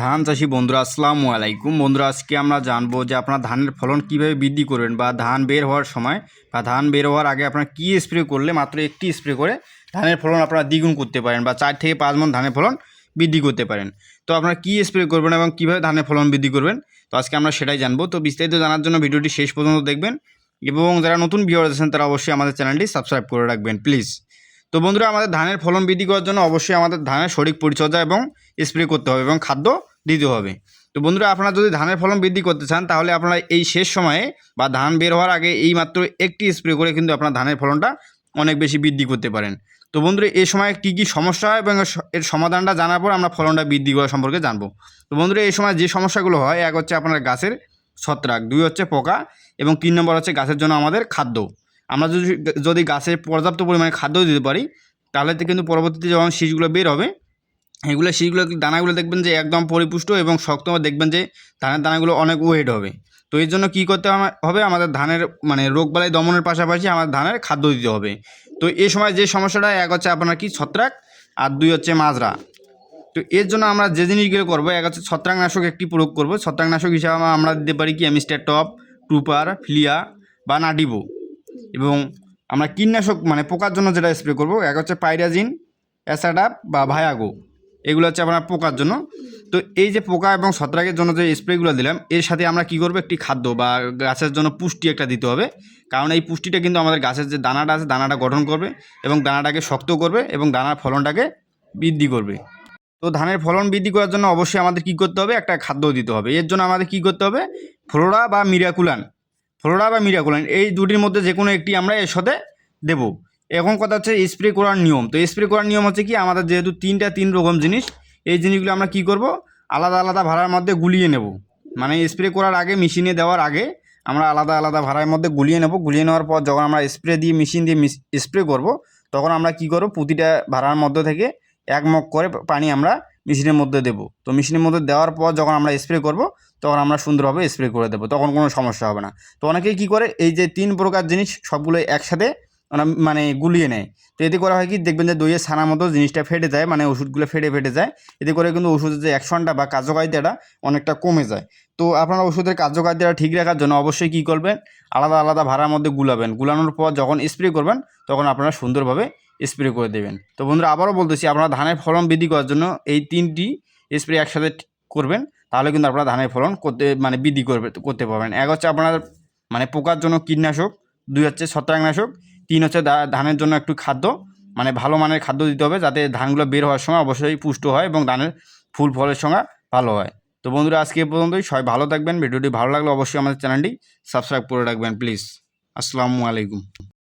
ধান চাষি বন্ধুরা, আসসালামু আলাইকুম। বন্ধুরা, আজকে আমরা জানব যে আপনার ধানের ফলন কীভাবে বৃদ্ধি করবেন বা ধান বের হওয়ার সময় বা ধান বের হওয়ার আগে আপনার কী স্প্রে করলে মাত্র একটি স্প্রে করে ধানের ফলন আপনারা দ্বিগুণ করতে পারেন বা চার থেকে পাঁচ মন ধানের ফলন বৃদ্ধি করতে পারেন। তো আপনারা কী স্প্রে করবেন এবং কীভাবে ধানের ফলন বৃদ্ধি করবেন? তো আজকে আমরা সেটাই জানব। তো বিস্তারিত জানার জন্য ভিডিওটি শেষ পর্যন্ত দেখবেন এবং যারা নতুন ভিউয়ার আছেন, তারা অবশ্যই আমাদের চ্যানেলটি সাবস্ক্রাইব করে রাখবেন প্লিজ তো বন্ধুরা, আমাদের ধানের ফলন বৃদ্ধি করার জন্য অবশ্যই আমাদের ধানের সঠিক পরিচর্যা এবং স্প্রে করতে হবে এবং খাদ্য দিতে হবে। তো বন্ধুরা, আপনারা যদি ধানের ফলন বৃদ্ধি করতে চান, তাহলে আপনারা এই শেষ সময়ে বা ধান বের হওয়ার আগে এই মাত্র একটি স্প্রে করে কিন্তু আপনার ধানের ফলনটা অনেক বেশি বৃদ্ধি করতে পারেন। তো বন্ধুরা এই সময় কী কী সমস্যা হয় এবং এর সমাধানটা জানার পর আমরা ফলনটা বৃদ্ধি করা সম্পর্কে জানব। তো বন্ধুরা, এই সময় যে সমস্যাগুলো হয়, এক হচ্ছে আপনার গাছের ছত্রাক, দুই হচ্ছে পোকা এবং তিন নম্বর হচ্ছে গাছের জন্য আমাদের খাদ্য। আমরা যদি যদি গাছে পর্যাপ্ত পরিমাণে খাদ্য দিতে পারি, তাহলে কিন্তু পরবর্তীতে যখন শীষগুলো বের হবে, এগুলো শীষগুলো দানাগুলো দেখবেন যে একদম পরিপুষ্ট এবং শক্ত দেখবেন যে ধানের দানাগুলো অনেক ওয়েট হবে। তো এর জন্য কী করতে হবে? আমাদের ধানের মানে রোগবালাই দমনের পাশাপাশি আমাদের ধানের খাদ্য দিতে হবে। তো এই সময় যে সমস্যাটা, এক হচ্ছে আপনার কি ছত্রাক আর দুই হচ্ছে মাজরা। তো এর জন্য আমরা যে জিনিসগুলো করব, এক হচ্ছে ছত্রাকনাশক একটি প্রয়োগ করব। ছত্রাকনাশক হিসাবে আমরা দিতে পারি কি অ্যামিস্টার টপ টুপার ফ্লিয়া বা নাডিবো। এবং আমরা কীটনাশক মানে পোকার জন্য যেটা স্প্রে করব, এক হচ্ছে পাইরাজিন অ্যাসাডাপ বা ভায়াগো। এগুলো হচ্ছে আপনার পোকার জন্য। তো এই যে পোকা এবং ছত্রাকের জন্য যে স্প্রেগুলো দিলাম, এর সাথে আমরা কি করব? একটি খাদ্য বা গাছের জন্য পুষ্টি একটা দিতে হবে। কারণ এই পুষ্টিটা কিন্তু আমাদের গাছের যে দানাটা আছে, দানাটা গঠন করবে এবং দানাটাকে শক্ত করবে এবং দানার ফলনটাকে বৃদ্ধি করবে। তো ধানের ফলন বৃদ্ধি করার জন্য অবশ্যই আমাদের কি করতে হবে? একটা খাদ্য দিতে হবে। এর জন্য আমাদের কি করতে হবে? ফ্লোরা বা মিরাকুলান। ফ্লোরা বা মিরাকুলান এই দুটির মধ্যে যে কোনো একটি আমরা এর সাথে দেবো। এখন কথা হচ্ছে স্প্রে করার নিয়ম। তো স্প্রে করার নিয়ম হচ্ছে কি, আমাদের যেহেতু তিনটা তিন রকম জিনিস, এই জিনিসগুলো আমরা কি করব? আলাদা আলাদা ভাড়ার মধ্যে গুলিয়ে নেব। মানে স্প্রে করার আগে, মেশিনে দেওয়ার আগে আমরা আলাদা আলাদা ভাড়ার মধ্যে গুলিয়ে নেব। গুলিয়ে নেওয়ার পর যখন আমরা স্প্রে দিয়ে, মেশিন দিয়ে স্প্রে করব, তখন আমরা কি করব? প্রতিটা ভাড়ার মধ্যে থেকে এক মগ করে পানি আমরা মেশিনের মধ্যে দেবো। তো মেশিনের মধ্যে দেওয়ার পর যখন আমরা স্প্রে করব, তখন আমরা সুন্দরভাবে স্প্রে করে দেবো, তখন কোনো সমস্যা হবে না। তো অনেকেই কী করে, এই যে তিন প্রকার জিনিস সবগুলো একসাথে মানে গুলিয়ে নেয়। তো এতে করা হয় কি, দেখবেন যে দইয়ের ছানার মতো জিনিসটা ফেটে যায় মানে ওষুধগুলো ফেটে ফেটে যায়। এতে করে কিন্তু ওষুধের যে অ্যাকশনটা বা কার্যকারিতাটা অনেকটা কমে যায়। তো আপনারা ওষুধের কার্যকারিতাটা ঠিক রাখার জন্য অবশ্যই কী করবেন, আলাদা আলাদা ভাড়ার মধ্যে গুলাবেন। গুলানোর পর যখন স্প্রে করবেন, তখন আপনারা সুন্দরভাবে স্প্রে করে দেবেন। তো বন্ধুরা, আবারও বলতেছি, আপনারা ধানের ফলন বৃদ্ধি করার জন্য এই তিনটি স্প্রে একসাথে করবেন, তাহলে কিন্তু আপনারা ধানের ফলন করতে মানে বৃদ্ধি করবে, করতে পারবেন। এক হচ্ছে আপনার মানে পোকার জন্য কীটনাশক, দুই হচ্ছে ছত্রাকনাশক, তিন হচ্ছে ধানের জন্য একটু খাদ্য মানে ভালো মানের খাদ্য দিতে হবে, যাতে ধানগুলো বের হওয়ার সময় অবশ্যই পুষ্ট হয় এবং ধানের ফুল ফলের সঙ্গে ভালো হয়। তো বন্ধুরা, আজকে পর্যন্তই, সবাই ভালো থাকবেন, ভিডিওটি ভালো লাগলে অবশ্যই আমাদের চ্যানেলটি সাবস্ক্রাইব করে রাখবেন, প্লিজ। আসসালামু আলাইকুম।